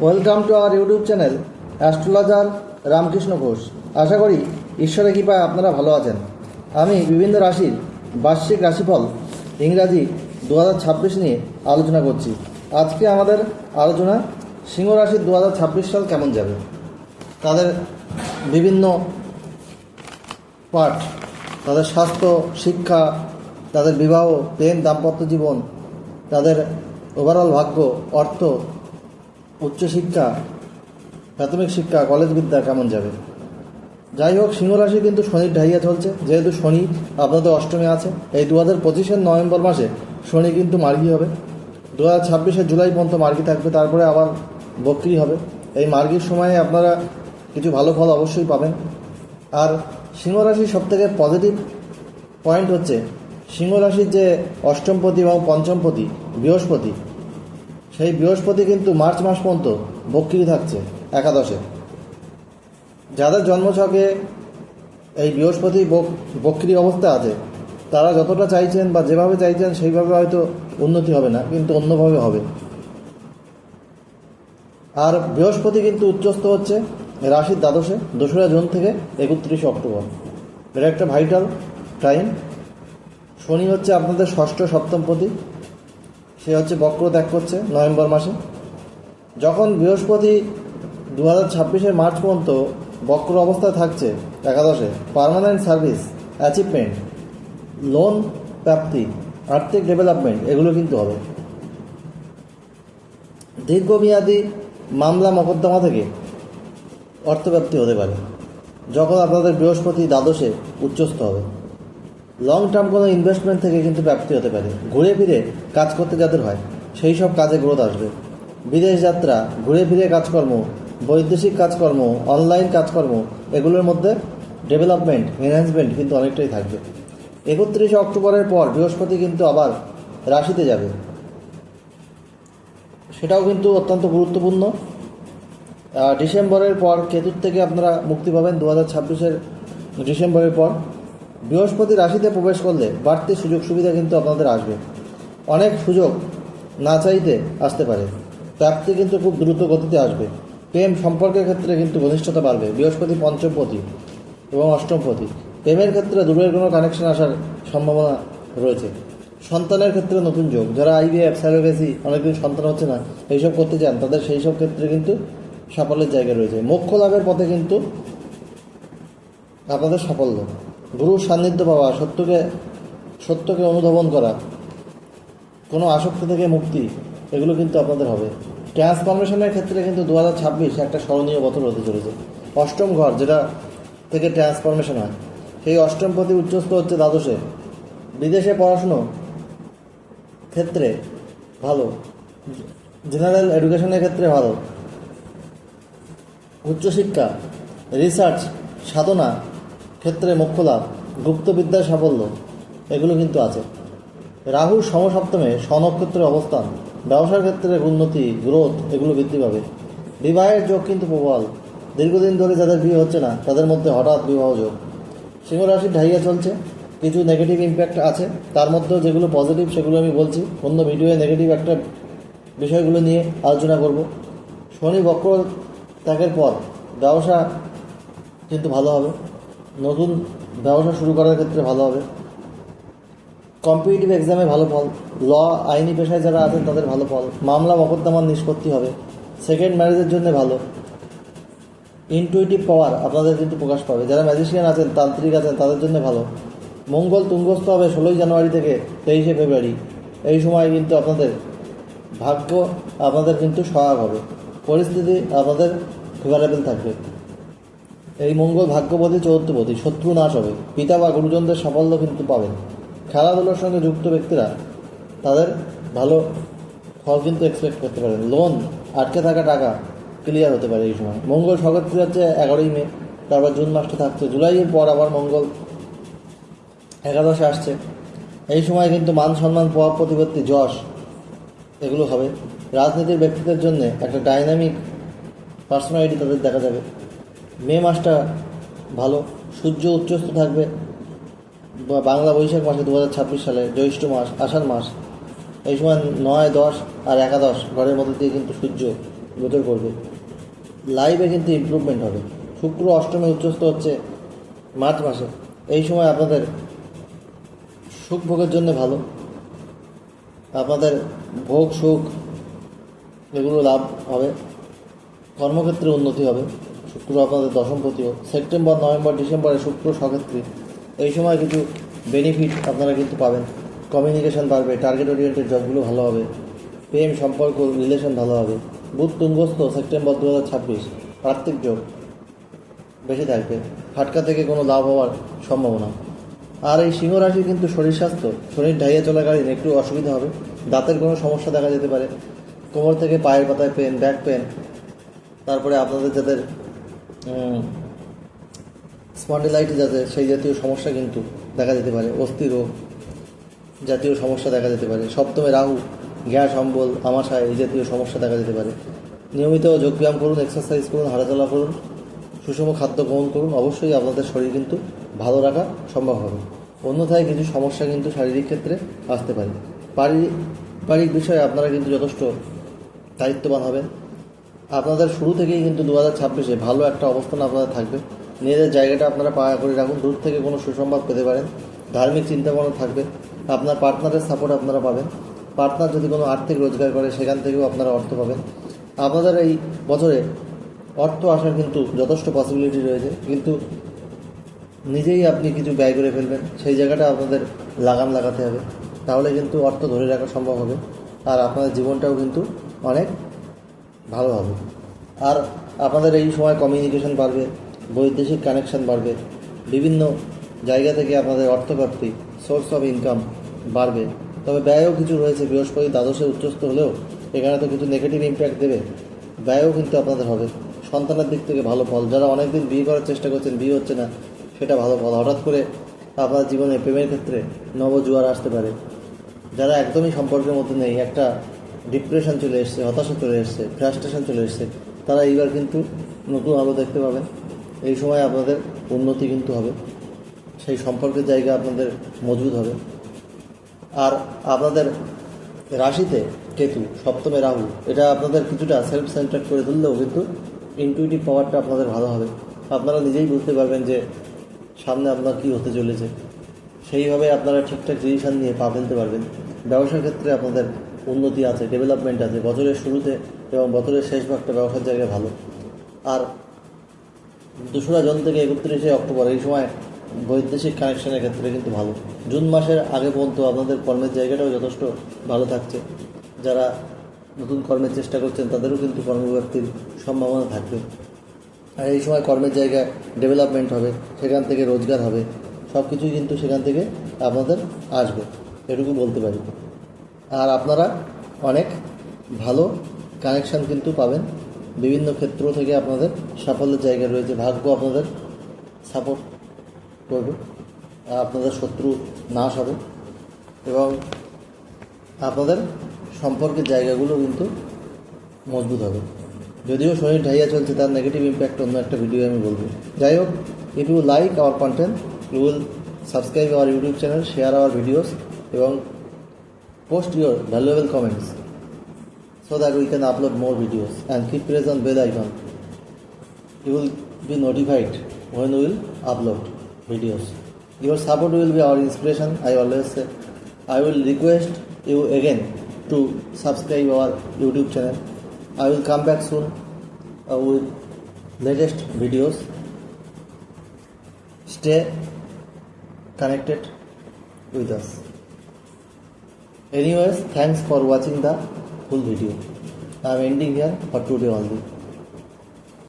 Welcome to our YouTube channel astrologer Ramakrishna Ghosh. আশা করি ঈশ্বরের কৃপায় আপনারা ভালো আছেন। আমি বিভিন্ন রাশির বার্ষিক রাশিফল ইংরাজি দু হাজার ছাব্বিশ নিয়ে আলোচনা করছি। আজকে আমাদের আলোচনা সিংহ রাশির দু হাজার ছাব্বিশ সাল কেমন যাবে? তাদের বিভিন্ন পাঠ, তাদের স্বাস্থ্য, শিক্ষা, তাদের বিবাহ, প্রেম, দাম্পত্য জীবন, তাদের ওভারঅল ভাগ্য, অর্থ উচ্চশিক্ষা, প্রাথমিক শিক্ষা, কলেজ বিদ্যা কেমন যাবে? যাই হোক, সিংহ রাশি কিন্তু শনির ঢাইয়া চলছে। যেহেতু শনি আপনাদের অষ্টমে আছে, এই দু হাজার পঁচিশের নভেম্বর মাসে শনি কিন্তু মার্গী হবে। দু হাজার ছাব্বিশে জুলাই পর্যন্ত মার্গী থাকবে, তারপরে আবার বক্রি হবে। এই মার্গির সময়ে আপনারা কিছু ভালো ফল অবশ্যই পাবেন। আর সিংহ রাশির সবথেকে পজিটিভ পয়েন্ট হচ্ছে, সিংহ রাশির যে অষ্টমপতি এবং পঞ্চমপতি বৃহস্পতি সেই বৃহস্পতি কিন্তু মার্চ মাস পর্যন্ত বক্রি থাকছে, একাদশে। যাদের জন্মছকে এই বৃহস্পতি বক- বক্রি অবস্থা আছে, তারা যতটা চাইছেন বা যেভাবে চাইছেন সেইভাবে হয়তো উন্নতি হবে না, কিন্তু অন্যভাবে হবে। আর বৃহস্পতি কিন্তু উচ্চস্থ হচ্ছে রাশির দ্বাদশে, দোসরা জুন থেকে একত্রিশে অক্টোবর। এটা একটা ভাইটাল টাইম। শনি হচ্ছে আপনাদের ষষ্ঠ সপ্তমপতি সে হচ্ছে বক্র ত্যাগ করছে নভেম্বর মাসে। যখন বৃহস্পতি দু হাজার ছাব্বিশের মার্চ পর্যন্ত বক্র অবস্থায় থাকছে একাদশে পার্মানেন্ট সার্ভিস অ্যাচিভমেন্ট লোন প্রাপ্তি, আর্থিক ডেভেলপমেন্ট এগুলো কিন্তু হবে। দীর্ঘমেয়াদী মামলা মকদ্দমা থেকে অর্থপ্রাপ্তি হতে পারে, যখন আপনাদের বৃহস্পতি দ্বাদশে উচ্চস্থ হবে। লং টার্ম কোনো ইনভেস্টমেন্ট থেকে কিন্তু প্রাপ্তি হতে পারে। ঘুরে ফিরে কাজ করতে যাদের হয়, সেই সব কাজে গ্রোথ আসবে। বিদেশ যাত্রা, ঘুরে ফিরে কাজকর্ম, বৈদেশিক কাজকর্ম অনলাইন কাজকর্ম, এগুলোর মধ্যে ডেভেলপমেন্ট এনহ্যান্সমেন্ট কিন্তু অনেকটাই থাকবে। একত্রিশে অক্টোবরের পর বৃহস্পতি কিন্তু আবার রাশিতে যাবে। সেটাও কিন্তু অত্যন্ত গুরুত্বপূর্ণ। ডিসেম্বরের পর কেতুর থেকে আপনারা মুক্তি পাবেন দু হাজার ছাব্বিশের ডিসেম্বরের পর। বৃহস্পতি রাশিতে প্রবেশ করলে বাড়তি সুযোগ সুবিধা কিন্তু আপনাদের আসবে। অনেক সুযোগ না চাইতে আসতে পারে। প্রাপ্তি কিন্তু খুব দ্রুত গতিতে আসবে। প্রেম সম্পর্কের ক্ষেত্রে কিন্তু ঘনিষ্ঠতা বাড়বে। বৃহস্পতি পঞ্চমপতি এবং অষ্টমপতি। প্রেমের ক্ষেত্রে দূরের কোনো কানেকশন আসার সম্ভাবনা রয়েছে। সন্তানের ক্ষেত্রে নতুন যোগ। যারা আইভিএফ স্যালোগেসি অনেকদিন সন্তান হচ্ছে না, এইসব করতে চান, তাদের সেই সব ক্ষেত্রে কিন্তু সাফল্যের জায়গা রয়েছে। মোক্ষ লাভের পথে কিন্তু আপনাদের সাফল্য। গুরুর সান্নিধ্য পাওয়া সত্যকে সত্যকে অনুধাবন করা, কোনো আসক্তি থেকে মুক্তি, এগুলো কিন্তু আপনাদের হবে। ট্রান্সফরমেশনের ক্ষেত্রে কিন্তু দু হাজার ছাব্বিশ একটা স্মরণীয় বছর হতে চলেছে। অষ্টম ঘর, যেটা থেকে ট্রান্সফরমেশন হয়। সেই অষ্টম প্রতি উচ্চস্থ হচ্ছে দ্বাদশে। বিদেশে পড়াশুনো ক্ষেত্রে ভালো। জেনারেল এডুকেশনের ক্ষেত্রে ভালো। উচ্চশিক্ষা, রিসার্চ, সাধনা ক্ষেত্রে মোক্ষ লাভ গুপ্তবিদ্যার সাফল্য, এগুলো কিন্তু আছে। রাহুর সমসপ্তমে স্বনক্ষত্রের অবস্থান, ব্যবসার ক্ষেত্রে উন্নতি গ্রোথ এগুলো বৃদ্ধি পাবে। বিবাহের যোগ কিন্তু প্রবল। দীর্ঘদিন ধরে যাদের বিয়ে হচ্ছে না, তাদের মধ্যে হঠাৎ বিবাহ যোগ। সিংহ রাশির ঢাইয়া চলছে। কিছু নেগেটিভ ইম্প্যাক্ট আছে। তার মধ্যেও যেগুলো পজিটিভ সেগুলো আমি বলছি। অন্য ভিডিওয়ে নেগেটিভ একটা বিষয়গুলো নিয়ে আলোচনা করব। শনি বক্র ত্যাগের পর ব্যবসা কিন্তু ভালো হবে। নতুন ব্যবসা শুরু করার ক্ষেত্রে ভালো হবে। কম্পিটিটিভ এক্সামে ভালো ফল। ল আইনি পেশায় যারা আছেন, তাদের ভালো ফল। মামলা মকদ্দমার নিষ্পত্তি হবে। সেকেন্ড ম্যারেজের জন্য ভালো। ইনটুইটিভ পাওয়ার আপনাদের কিন্তু প্রকাশ পাবে। যারা ম্যাজিশিয়ান আছেন, তান্ত্রিক আছেন, তাদের জন্য ভালো। মঙ্গল তুঙ্গস্থ হবে ষোলোই জানুয়ারি থেকে তেইশে ফেব্রুয়ারি। এই সময় কিন্তু আপনাদের ভাগ্য আপনাদের কিন্তু সহায়ক হবে। পরিস্থিতি আপনাদের ফেভারেবল থাকবে। এই মঙ্গল ভাগ্যপতি চৌদ্দপতি শত্রু নাশ হবে। পিতা বা গুরুজনদের সাফল্য কিন্তু পাবেন। খেলাধুলার সঙ্গে যুক্ত ব্যক্তিরা তাদের ভালো ফল কিন্তু এক্সপেক্ট করতে পারেন। লোন আটকে থাকা টাকা ক্লিয়ার হতে পারে এই সময়। মঙ্গল সগত্রী হচ্ছে এগারোই মে, তারপর জুন মাসটা থাকছে। জুলাইয়ের পর আবার মঙ্গল একাদশে আসছে। এই সময় কিন্তু মান সম্মান, প্রভাব প্রতিপত্তি, যশ এগুলো হবে। রাজনীতির ব্যক্তিদের জন্য একটা ডাইনামিক পার্সোনালিটি তাদের দেখা যাবে। মে মাসটা ভালো। সূর্য উচ্চস্থ থাকবে। বাংলা বৈশাখ মাসে দু হাজার ছাব্বিশ সালে জ্যৈষ্ঠ মাস, আষাঢ় মাস। এই সময় নয়, দশ আর একাদশ ঘরের মধ্যে দিয়ে কিন্তু সূর্য গোচর করবে। লাইভে কিন্তু ইম্প্রুভমেন্ট হবে। শুক্র অষ্টমে উচ্চস্থ হচ্ছে মার্চ মাসে। এই সময় আপনাদের সুখ ভোগের জন্য ভালো। আপনাদের ভোগ, সুখ এগুলো লাভ হবে। কর্মক্ষেত্রে উন্নতি হবে। শুক্র আপনাদের দশমপতিও সেপ্টেম্বর, নভেম্বর ডিসেম্বরে শুক্র সক্ষেত্রী এই সময় কিছু বেনিফিট আপনারা কিন্তু পাবেন। কমিউনিকেশন বাড়বে টার্গেট ওরিয়েন্টেড জবগুলো ভালো হবে। প্রেম, সম্পর্ক রিলেশন ভালো হবে। বুধ তুঙ্গস্থ, সেপ্টেম্বর দু হাজার ছাব্বিশ। আর্থিক যোগ বেশি থাকবে। ফাটকা থেকে কোনো লাভ হওয়ার সম্ভাবনা। আর এই সিংহ রাশি কিন্তু শরীর স্বাস্থ্য, শরীর ঢাইয়া চলাকালীন একটু অসুবিধা হবে। দাঁতের কোনো সমস্যা দেখা যেতে পারে। কোমর থেকে পায়ের পাতায় পেন ব্যাক পেন তারপরে আপনাদের যাদের স্পন্ডিলাইটিস আছে, সেই জাতীয় সমস্যা কিন্তু দেখা যেতে পারে, অস্থি রোগ জাতীয় সমস্যা দেখা যেতে পারে, সপ্তমে রাহু, গ্যাস অম্বল আমাশা এই জাতীয় সমস্যা দেখা যেতে পারে। নিয়মিত যোগব্যায়াম করুন এক্সারসাইজ করুন, হাঁটাচলা করুন, সুষম খাদ্য গ্রহণ করুন, অবশ্যই আপনাদের শরীর কিন্তু ভালো রাখা সম্ভব হবে। অন্যথায় কিছু সমস্যা কিন্তু শারীরিক ক্ষেত্রে আসতে পারে। পারিবারিক বিষয়ে আপনারা কিন্তু যথেষ্ট দায়িত্ববান হবেন। আপনাদের শুরু থেকেই কিন্তু দু হাজার ছাব্বিশে ভালো একটা অবস্থান আপনাদের থাকবে। নিজেদের জায়গাটা আপনারা পায়া করে রাখুন। দূর থেকে কোনো সুসংবাদ পেতে পারেন। ধার্মিক চিন্তাভাবনা থাকবে। আপনার পার্টনারের সাপোর্ট আপনারা পাবেন। পার্টনার যদি কোনো আর্থিক রোজগার করে, সেখান থেকেও আপনারা অর্থ পাবেন। আপনাদের এই বছরে অর্থ আসার কিন্তু যথেষ্ট পসিবিলিটি রয়েছে। কিন্তু নিজেই আপনি কিছু ব্যয় করে ফেলবেন। সেই জায়গাটা আপনাদের লাগাম লাগাতে হবে। তাহলে কিন্তু অর্থ ধরে রাখা সম্ভব হবে। আর আপনাদের জীবনটাও কিন্তু অনেক ভালো হবে। আর আপনাদের এই সময় কমিউনিকেশন বাড়বে, বৈদেশিক কানেকশন বাড়বে, বিভিন্ন জায়গা থেকে আপনাদের অর্থপ্রাপ্তি সোর্স অফ ইনকাম বাড়বে। তবে ব্যয়ও কিছু রয়েছে, বৃহস্পতি দ্বাদশে উচ্চস্থ হলেও এখানে তো কিছু নেগেটিভ ইম্প্যাক্ট দেবে। ব্যয়ও কিন্তু আপনাদের হবে। সন্তানের দিক থেকে ভালো ফল। যারা অনেকদিন বিয়ে করার চেষ্টা করছেন, বিয়ে হচ্ছে না, সেটা ভালো ফল। হঠাৎ করে আপনার জীবনে প্রেমের ক্ষেত্রে নবজুয়ার আসতে পারে। যারা একদমই সম্পর্কের মধ্যে নেই, একটা ডিপ্রেশন চলে এসছে, হতাশা চলে এসছে ফ্রাস্ট্রেশন চলে এসছে, তারা এইবার কিন্তু নতুন আলো দেখতে পাবেন। এই সময় আপনাদের উন্নতি কিন্তু হবে। সেই সম্পর্কের জায়গা আপনাদের মজবুত হবে। আর আপনাদের রাশিতে কেতু, সপ্তমে রাহু, এটা আপনাদের কিছুটা সেলফ সেন্টার করে তুললেও কিন্তু ইনটুইটিভ পাওয়ারটা আপনাদের ভালো হবে। আপনারা নিজেই বুঝতে পারবেন যে সামনে আপনার কী হতে চলেছে। সেইভাবে আপনারা ঠিকঠাক ডিসিশান নিয়ে পা ফেলতে পারবেন। ব্যবসার ক্ষেত্রে আপনাদের উন্নতি আছে ডেভেলপমেন্ট আছে, বছরের শুরুতে এবং বছরের শেষ ভাগটা ব্যবসার জায়গায় ভালো। আর দোসরা জুন থেকে একত্রিশে অক্টোবর, এই সময় বৈদেশিক কানেকশনের ক্ষেত্রে কিন্তু ভালো। জুন মাসের আগে পর্যন্ত আপনাদের কর্মের জায়গাটাও যথেষ্ট ভালো থাকছে। যারা নতুন কর্মের চেষ্টা করছেন, তাদেরও কিন্তু কর্মব্যক্তির সম্ভাবনা থাকবে। আর এই সময় কর্মের জায়গায় ডেভেলপমেন্ট হবে, সেখান থেকে রোজগার হবে সব কিছুই কিন্তু সেখান থেকে আপনাদের আসবে। এটুকু বলতে পারি। আর আপনারা অনেক ভালো কানেকশান কিন্তু পাবেন। বিভিন্ন ক্ষেত্র থেকে আপনাদের সাফল্যের জায়গা রয়েছে। ভাগ্য আপনাদের সাপোর্ট করবে আপনাদের শত্রু নাশ হবে। এবং আপনাদের সম্পর্কের জায়গাগুলো কিন্তু মজবুত হবে। যদিও শরীর ঢাইয়া চলছে, তার নেগেটিভ ইম্প্যাক্ট অন্য একটা ভিডিও আমি বলব। যাই হোক if you like our content you will subscribe our YouTube channel share our videos এবং post your valuable comments so that we can upload more videos and keep press on bell icon you will be notified when we will upload videos your support will be our inspiration i always say i will request you again to subscribe our youtube channel i will come back soon uh, with latest videos stay connected with us Anyways, thanks for watching the full video. I am ending here for today only.